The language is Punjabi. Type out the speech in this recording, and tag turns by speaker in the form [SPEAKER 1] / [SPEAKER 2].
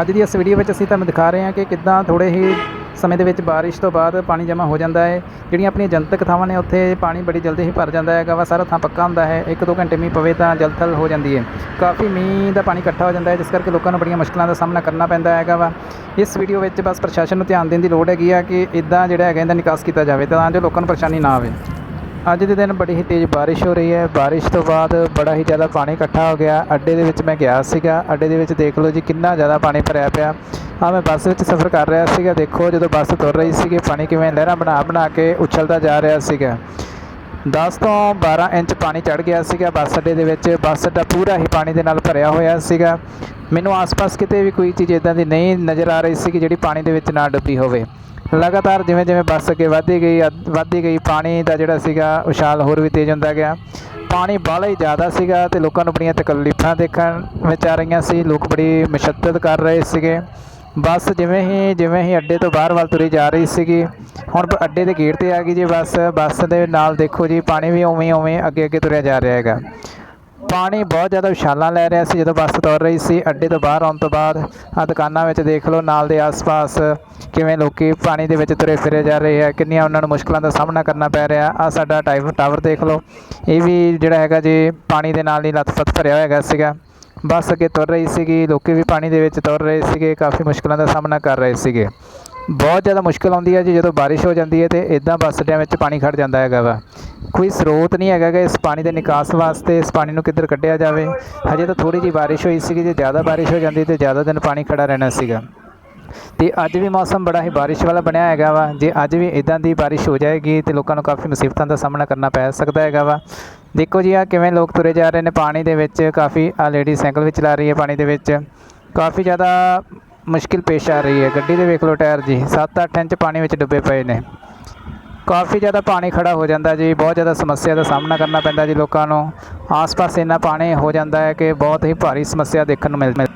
[SPEAKER 1] ਅੱਜ ਦੀ ਇਸ ਵੀਡੀਓ ਵਿੱਚ ਅਸੀਂ ਤੁਹਾਨੂੰ ਦਿਖਾ ਰਹੇ ਹਾਂ ਕਿ ਕਿੱਦਾਂ ਥੋੜੇ ਹੀ ਸਮੇਂ ਦੇ ਵਿੱਚ ਬਾਰਿਸ਼ ਤੋਂ ਬਾਅਦ ਪਾਣੀ ਜਮ੍ਹਾਂ ਹੋ ਜਾਂਦਾ ਹੈ। ਜਿਹੜੀਆਂ ਆਪਣੀਆਂ ਜਨਤਕ ਥਾਵਾਂ ਨੇ, ਉੱਥੇ ਪਾਣੀ ਬੜੀ ਜਲਦੀ ਹੀ ਭਰ ਜਾਂਦਾ ਹੈਗਾ ਵਾ, ਸਾਰਾ ਥਾਂ ਪੱਕਾ ਹੁੰਦਾ ਹੈ। ਇੱਕ ਦੋ ਘੰਟੇ ਮੀਂਹ ਪਵੇ ਤਾਂ ਜਲਥਲ ਹੋ ਜਾਂਦੀ ਹੈ। ਕਾਫੀ ਮੀਂਹ ਦਾ ਪਾਣੀ ਇਕੱਠਾ ਹੋ ਜਾਂਦਾ ਹੈ, ਜਿਸ ਕਰਕੇ ਲੋਕਾਂ ਨੂੰ ਬੜੀਆਂ ਮੁਸ਼ਕਲਾਂ ਦਾ ਸਾਹਮਣਾ ਕਰਨਾ ਪੈਂਦਾ ਹੈਗਾ ਵਾ। ਇਸ ਵੀਡੀਓ ਵਿੱਚ ਬਸ ਪ੍ਰਸ਼ਾਸਨ ਨੂੰ ਧਿਆਨ ਦੇਣ ਦੀ ਲੋੜ ਹੈਗੀ ਆ ਕਿ ਇਦਾਂ ਜਿਹੜਾ ਹੈਗਾ, ਇਹਦਾ ਨਿਕਾਸ ਕੀਤਾ ਜਾਵੇ ਤਾਂ ਜੋ ਲੋਕਾਂ ਨੂੰ ਪਰੇਸ਼ਾਨੀ ਨਾ ਆਵੇ। ਅੱਜ ਦੇ ਦਿਨ ਬੜੀ ਹੀ ਤੇਜ਼ ਬਾਰਿਸ਼ ਹੋ ਰਹੀ ਹੈ। ਬਾਰਿਸ਼ ਤੋਂ ਬਾਅਦ ਬੜਾ ਹੀ ਜ਼ਿਆਦਾ ਪਾਣੀ ਇਕੱਠਾ ਹੋ ਗਿਆ। ਅੱਡੇ ਦੇ ਵਿੱਚ ਮੈਂ ਗਿਆ ਸੀਗਾ। ਅੱਡੇ ਦੇ ਵਿੱਚ ਦੇਖ ਲਓ ਜੀ ਕਿੰਨਾ ਜ਼ਿਆਦਾ ਪਾਣੀ ਭਰਿਆ ਪਿਆ। ਆ ਮੈਂ ਬੱਸ ਵਿੱਚ ਸਫ਼ਰ ਕਰ ਰਿਹਾ ਸੀਗਾ। ਦੇਖੋ ਜਦੋਂ ਬੱਸ ਤੁਰ ਰਹੀ ਸੀਗੀ, ਪਾਣੀ ਕਿਵੇਂ ਲਹਿਰਾਂ ਬਣਾ ਬਣਾ ਕੇ ਉਛਲਦਾ ਜਾ ਰਿਹਾ ਸੀਗਾ। 10 ਤੋਂ 12 ਇੰਚ ਪਾਣੀ ਚੜ ਗਿਆ ਸੀਗਾ ਬੱਸ ਅੱਡੇ ਦੇ ਵਿੱਚ। ਬੱਸ ਅੱਡਾ ਪੂਰਾ ਹੀ ਪਾਣੀ ਦੇ ਨਾਲ ਭਰਿਆ ਹੋਇਆ ਸੀਗਾ। ਮੈਨੂੰ ਆਸ-ਪਾਸ ਕਿਤੇ ਵੀ ਕੋਈ ਚੀਜ਼ ਇਦਾਂ ਦੀ ਨਹੀਂ ਨਜ਼ਰ ਆ ਰਹੀ ਸੀ ਕਿ ਜਿਹੜੀ ਪਾਣੀ ਦੇ ਵਿੱਚ ਨਾ ਡੁੱਬੀ ਹੋਵੇ। ਲਗਾਤਾਰ ਜਿਵੇਂ ਜਿਵੇਂ ਬੱਸ ਅੱਗੇ ਵਧਦੀ ਗਈ ਅੱਧ- ਵੱਧਦੀ ਗਈ, ਪਾਣੀ ਦਾ ਜਿਹੜਾ ਸੀਗਾ ਉਛਾਲ ਹੋਰ ਵੀ ਤੇਜ਼ ਹੁੰਦਾ ਗਿਆ। ਪਾਣੀ ਬਾਹਲਾ ਹੀ ਜ਼ਿਆਦਾ ਸੀਗਾ ਤੇ ਲੋਕਾਂ ਨੂੰ ਬੜੀਆਂ ਤਕਲੀਫਾਂ ਦੇਖਣ ਵਿੱਚ ਆ ਰਹੀਆਂ ਸੀ। ਲੋਕ ਬੜੀ ਮੁਸ਼ੱਦਤ ਕਰ ਰਹੇ ਸੀਗੇ। ਬੱਸ ਜਿਵੇਂ ਹੀ ਜਿਵੇਂ ਹੀ ਅੱਡੇ ਤੋਂ ਬਾਹਰ ਵੱਲ ਤੁਰੀ ਜਾ ਰਹੀ ਸੀਗੀ, ਹੁਣ ਅੱਡੇ ਦੇ ਗੇਟ ਤੇ ਆ ਗਈ ਜੀ ਬੱਸ। ਬੱਸ ਦੇ ਨਾਲ ਦੇਖੋ ਜੀ, ਪਾਣੀ ਵੀ ਉਵੇਂ ਉਵੇਂ ਅੱਗੇ ਅੱਗੇ ਤੁਰਿਆ ਜਾ ਰਿਹਾ ਹੈਗਾ। ਪਾਣੀ ਬਹੁਤ ਜ਼ਿਆਦਾ ਉਛਾਲਾਂ ਲੈ ਰਿਹਾ ਸੀ ਜਦੋਂ ਬੱਸ ਤੁਰ ਰਹੀ ਸੀ। ਅੱਡੇ ਤੋਂ ਬਾਹਰ ਆਉਣ ਤੋਂ ਬਾਅਦ ਆ ਦੁਕਾਨਾਂ ਵਿੱਚ ਦੇਖ ਲਓ, ਨਾਲ ਦੇ ਆਸ-ਪਾਸ ਕਿਵੇਂ ਲੋਕੀ ਪਾਣੀ ਦੇ ਵਿੱਚ ਤੁਰੇ ਫਿਰੇ ਜਾ ਰਹੇ ਆ, ਕਿੰਨੀਆਂ ਉਹਨਾਂ ਨੂੰ ਮੁਸ਼ਕਲਾਂ ਦਾ ਸਾਹਮਣਾ ਕਰਨਾ ਪੈ ਰਿਹਾ। ਆ ਸਾਡਾ ਟਾਈਵ ਟਾਵਰ ਦੇਖ ਲਓ। ਇਹ ਵੀ ਜਿਹੜਾ ਹੈਗਾ ਜੀ, ਪਾਣੀ ਦੇ ਨਾਲ ਹੀ ਲੱਥ-ਪੱਥ ਭਰਿਆ ਹੋਇਆ ਹੈਗਾ ਸੀਗਾ। ਬੱਸ ਅੱਗੇ ਤੁਰ ਰਹੀ ਸੀਗੀ, ਲੋਕੀ ਵੀ ਪਾਣੀ ਦੇ ਵਿੱਚ ਤੁਰ ਰਹੇ ਸੀਗੇ, ਕਾਫੀ ਮੁਸ਼ਕਲਾਂ ਦਾ ਸਾਹਮਣਾ ਕਰ ਰਹੇ ਸੀਗੇ। ਬਹੁਤ ਜ਼ਿਆਦਾ ਮੁਸ਼ਕਲ ਆਉਂਦੀ ਹੈ ਜੀ, ਜਦੋਂ ਬਾਰਿਸ਼ ਹੋ ਜਾਂਦੀ ਹੈ ਤੇ ਇਦਾਂ ਬੱਸ ਅੱਡਿਆਂ ਵਿੱਚ ਪਾਣੀ ਖੜ ਜਾਂਦਾ ਹੈਗਾ ਵਾ। ਕੋਈ ਸਰੋਤ ਨਹੀਂ ਹੈਗਾ ਕਿ ਇਸ ਪਾਣੀ ਦੇ ਨਿਕਾਸ ਵਾਸਤੇ ਇਸ ਪਾਣੀ ਨੂੰ ਕਿੱਧਰ ਕੱਢਿਆ ਜਾਵੇ। ਹਜੇ ਤਾਂ ਥੋੜੀ ਜਿਹੀ ਬਾਰਿਸ਼ ਹੋਈ ਸੀਗੀ ਜੇ ਜ਼ਿਆਦਾ ਬਾਰਿਸ਼ ਹੋ ਜਾਂਦੀ ਤੇ ਜ਼ਿਆਦਾ ਦਿਨ ਪਾਣੀ ਖੜਾ ਰਹਿਣਾ ਸੀਗਾ। ਤੇ ਅੱਜ ਵੀ ਮੌਸਮ ਬੜਾ ਹੀ ਬਾਰਿਸ਼ ਵਾਲਾ ਬਣਿਆ ਹੈਗਾ ਵਾ। ਜੇ ਅੱਜ ਵੀ ਇਦਾਂ ਦੀ ਬਾਰਿਸ਼ ਹੋ ਜਾਏਗੀ ਤੇ ਲੋਕਾਂ ਨੂੰ ਕਾਫੀ ਮੁਸੀਬਤਾਂ ਦਾ ਸਾਹਮਣਾ ਕਰਨਾ ਪੈ ਸਕਦਾ ਹੈਗਾ ਵਾ। ਦੇਖੋ ਜੀ ਆ ਕਿਵੇਂ ਲੋਕ ਤੁਰੇ ਜਾ ਰਹੇ ਨੇ ਪਾਣੀ ਦੇ ਵਿੱਚ। ਕਾਫੀ ਆ ਲੇਡੀ ਸਾਈਕਲ ਵੀ ਚਲਾ ਰਹੀ ਹੈ ਪਾਣੀ ਦੇ ਵਿੱਚ। ਕਾਫੀ ਜ਼ਿਆਦਾ ਮੁਸ਼ਕਿਲ ਪੇਸ਼ ਆ ਰਹੀ ਹੈ। ਗੱਡੀ ਦੇ ਵੇਖ ਲਓ ਟਾਇਰ ਜੀ। 7-8 ਇੰਚ ਪਾਣੀ ਵਿੱਚ ਡੁੱਬੇ ਪਏ ਨੇ। ਕਾਫੀ ਜ਼ਿਆਦਾ ਪਾਣੀ ਖੜਾ ਹੋ ਜਾਂਦਾ ਜੀ। ਬਹੁਤ ਜ਼ਿਆਦਾ ਸਮੱਸਿਆ ਦਾ ਸਾਹਮਣਾ ਕਰਨਾ ਪੈਂਦਾ ਜੀ ਲੋਕਾਂ ਨੂੰ। ਆਸ-ਪਾਸ ਇੰਨਾ ਪਾਣੀ ਹੋ ਜਾਂਦਾ ਹੈ ਕਿ ਬਹੁਤ ਹੀ ਭਾਰੀ ਸਮੱਸਿਆ ਦੇਖਣ ਨੂੰ ਮਿਲ ਮਿਲ